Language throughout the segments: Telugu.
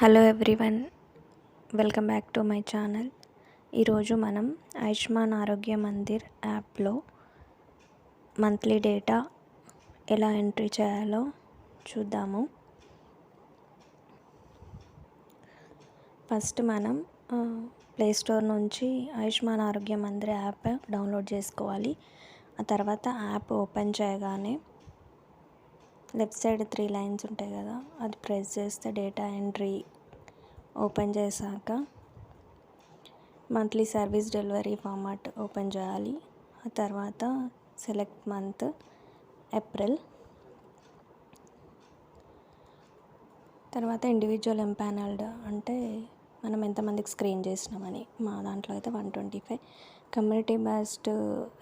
Hello everyone welcome back to my channel ఈరోజు మనం ఆయుష్మాన్ ఆరోగ్య మందిర్ యాప్లో మంత్లీ డేటా ఎలా ఎంట్రీ చేయాలో చూద్దాము. ఫస్ట్ మనం ప్లేస్టోర్ నుంచి ఆయుష్మాన్ ఆరోగ్య మందిర్ యాప్ డౌన్లోడ్ చేసుకోవాలి. ఆ తర్వాత యాప్ ఓపెన్ చేయగానే లెఫ్ట్ సైడ్ త్రీ లైన్స్ ఉంటాయి కదా అది ప్రెస్ చేస్తే డేటా ఎంట్రీ ఓపెన్ చేశాక monthly service delivery format open చేయాలి. ఆ తర్వాత సెలెక్ట్ మంత్ ఏప్రిల్. తర్వాత ఇండివిజువల్ ఎంపానల్డ్ అంటే మనం ఎంతమందికి స్క్రీన్ చేసినామని మా దాంట్లో అయితే one twenty five. Community based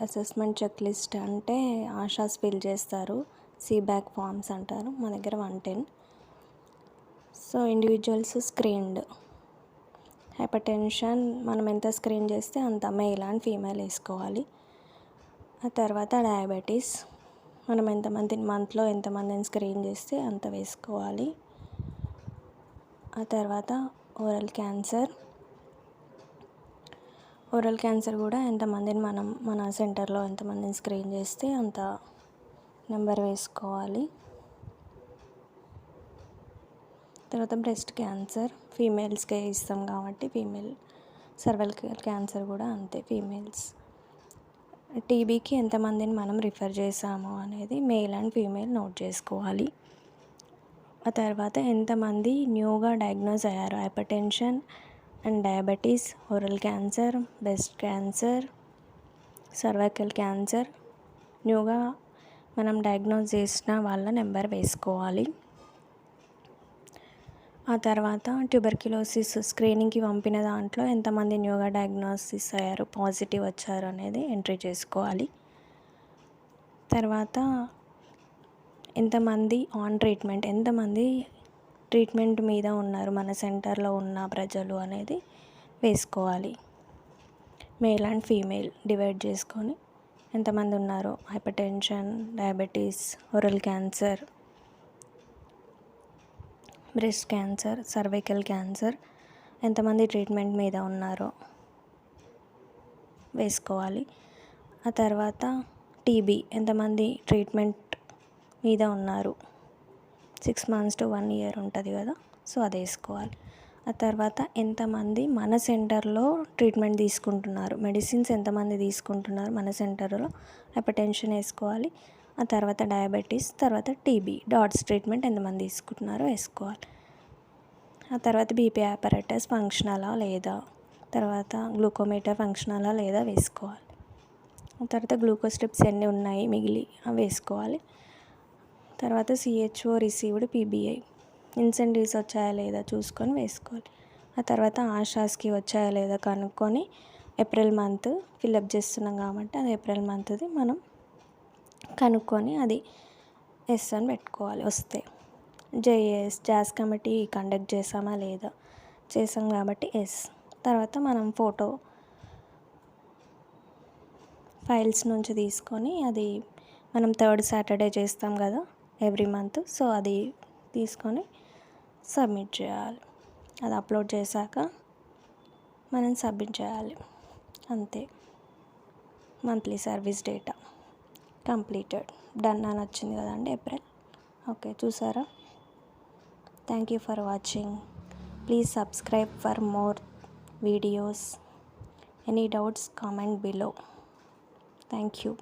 assessment check list అంటే ఆశాస్ ఫిల్ చేస్తారు. సీబ్యాక్ ఫామ్స్ అంటారు. మా దగ్గర one ten. So individuals screened. Hypertension మనం ఎంత స్క్రీన్ చేస్తే అంత మెయిల్ అండ్ ఫీమేల్ వేసుకోవాలి. ఆ తర్వాత డయాబెటీస్. మనం ఎంతమంది మంత్లో ఎంతమందిని స్క్రీన్ చేస్తే అంత వేసుకోవాలి. ఆ తర్వాత ఓరల్ క్యాన్సర్. ఓరల్ క్యాన్సర్ కూడా ఎంతమందిని మనం మన సెంటర్లో ఎంతమందిని స్క్రీన్ చేస్తే అంత నెంబర్ వేసుకోవాలి. తర్వాత బ్రెస్ట్ క్యాన్సర్ ఫీమేల్స్కే ఇస్తాం కాబట్టి ఫీమేల్ సర్వైకల్ క్యాన్సర్ కూడా అంతే ఫీమేల్స్. టీబీకి ఎంతమందిని మనం రిఫర్ చేసాము అనేది మేల్ అండ్ ఫీమేల్ నోట్ చేసుకోవాలి. ఆ తర్వాత ఎంతమంది న్యూగా డయాగ్నోజ్ అయ్యారు? Hypertension and diabetes oral cancer breast cancer cervical cancer న్యూగా మనం డయాగ్నోస్ చేసిన వాళ్ళ నెంబర్ వేసుకోవాలి. ఆ తర్వాత ట్యూబర్క్యులోసిస్ స్క్రీనింగ్కి పంపిన దాంట్లో ఎంతమంది న్యూగా డయాగ్నోసిస్ అయ్యారు పాజిటివ్ వచ్చారు అనేది ఎంట్రీ చేసుకోవాలి. తర్వాత ఎంతమంది ఆన్ ట్రీట్మెంట్ ఎంతమంది ట్రీట్మెంట్ మీద ఉన్నారు మన సెంటర్లో ఉన్న ప్రజలు అనేది వేసుకోవాలి. మేల్ అండ్ ఫీమేల్ డివైడ్ చేసుకొని ఎంతమంది ఉన్నారు? Hypertension diabetes oral cancer breast cancer cervical cancer ఎంతమంది ట్రీట్మెంట్ మీద ఉన్నారో? వేసుకోవాలి. ఆ తర్వాత టీబీ ఎంతమంది ట్రీట్మెంట్ మీద ఉన్నారు? Six months to one year ఉంటుంది కదా సో అది వేసుకోవాలి. ఆ తర్వాత ఎంతమంది మన సెంటర్లో ట్రీట్మెంట్ తీసుకుంటున్నారు? మెడిసిన్స్ ఎంతమంది తీసుకుంటున్నారు మన సెంటర్లో? హైపర్ టెన్షన్ వేసుకోవాలి. ఆ తర్వాత డయాబెటీస్ తర్వాత టీబీ డాట్స్ ట్రీట్మెంట్ ఎంతమంది తీసుకుంటున్నారో వేసుకోవాలి. ఆ తర్వాత బీపీ ఆపరేటర్స్ ఫంక్షనలా లేదా? తర్వాత గ్లూకోమీటర్ ఫంక్షనలా లేదా వేసుకోవాలి. ఆ తర్వాత గ్లూకోజ్ స్ట్రిప్స్ ఎన్ని ఉన్నాయి మిగిలి అవి వేసుకోవాలి. తర్వాత సిహెచ్ఓ రిసీవ్డ్ పీబీఐ. ఇన్సెంటివ్స్ వచ్చాయా లేదా చూసుకొని వేసుకోవాలి. ఆ తర్వాత ఆశాస్కి వచ్చాయా లేదా కనుక్కొని ఏప్రిల్ మంత్ ఫిల్అప్ చేస్తున్నాం కాబట్టి అది ఏప్రిల్ మంత్ది మనం కనుక్కొని అది ఎస్ అని పెట్టుకోవాలి వస్తే. జేఎస్ జాస్ కమిటీ కండక్ట్ చేసామా లేదా? చేసాం కాబట్టి ఎస్. తర్వాత మనం ఫోటో ఫైల్స్ నుంచి తీసుకొని అది మనం థర్డ్ సాటర్డే చేస్తాం కదా ఎవ్రీ మంత్ సో అది తీసుకొని సబ్మిట్ చేయాలి. అది అప్లోడ్ చేశాక మనం సబ్మిట్ చేయాలి. అంతే. Monthly service data completed. Done అని వచ్చింది కదండి ఏప్రిల్. ఓకే చూసారా? Thank you for watching. Please subscribe for more videos. Any doubts comment below. Thank you.